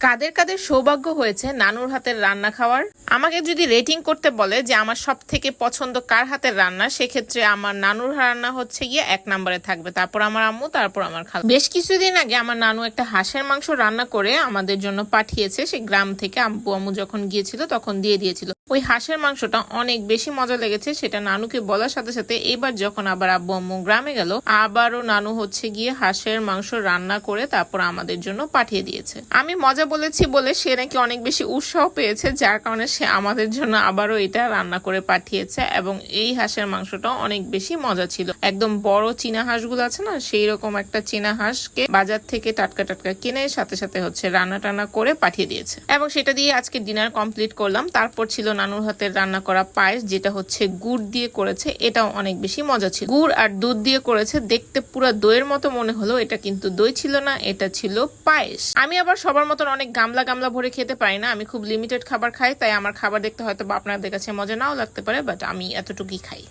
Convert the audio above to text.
কাদের কাদের সৌভাগ্য হয়েছে নানুর হাতের রান্না খাওয়ার? আমাকে যদি রেটিং করতে বলে যে আমার সব থেকে পছন্দ কার হাতের রান্না, সেক্ষেত্রে আমার নানুর রান্না হচ্ছে গিয়ে এক নম্বরে থাকবে। তারপর আমার আম্মু, তারপর আমার খালা। বেশ কিছুদিন আগে আমার নানু একটা হাঁসের মাংস রান্না করে আমাদের জন্য পাঠিয়েছে। সে গ্রাম থেকে আব্বু আম্মু যখন গিয়েছিল, তখন দিয়ে দিয়েছিল। ওই হাঁসের মাংসটা অনেক বেশি মজা লেগেছে, সেটা নানুকে বলার সাথে সাথে এবার যখন আবার আব্বু আম্মু গ্রামে গেল, আবারও নানু হচ্ছে গিয়ে হাঁসের মাংস রান্না করে তারপর আমাদের জন্য পাঠিয়ে দিয়েছে। আমি মজা বলেছি বলে সে নাকি অনেক বেশি উৎসাহ পেয়েছে, যার কারণে সে আমাদের জন্য আবারও এটা রান্না করে পাঠিয়েছে এবং এই হাঁসের মাংসটা অনেক বেশি মজা ছিল। একদম বড় চীনা হাঁসগুলো আছে না সেই রকম একটা চীনা হাঁসকে বাজার থেকে টাটকা টাটকা কিনে সাথে সাথে হচ্ছে রান্না টান্না করে পাঠিয়ে দিয়েছে। এবং সেটা দিয়ে আজকে ডিনার কমপ্লিট করলাম, তারপর ছিল নানুর হাতের রান্না করা পায়েস, যেটা হচ্ছে গুড় দিয়ে করেছে, এটাও অনেক বেশি মজা ছিল। গুড় আর দুধ দিয়ে করেছে, দেখতে পুরো দইয়ের মতো মনে হলো, এটা কিন্তু দই ছিল না, এটা ছিল পায়েস। আমি আবার সবার মতন অনেক গামলা গামলা ভরে খেতে পারি না, আমি খুব লিমিটেড খাবার খাই, তাই আমার খাবার দেখতে হয়তো বা আপনাদের কাছে মজা নাও লাগতে পারে বাট আমি এতটুকুই খাই।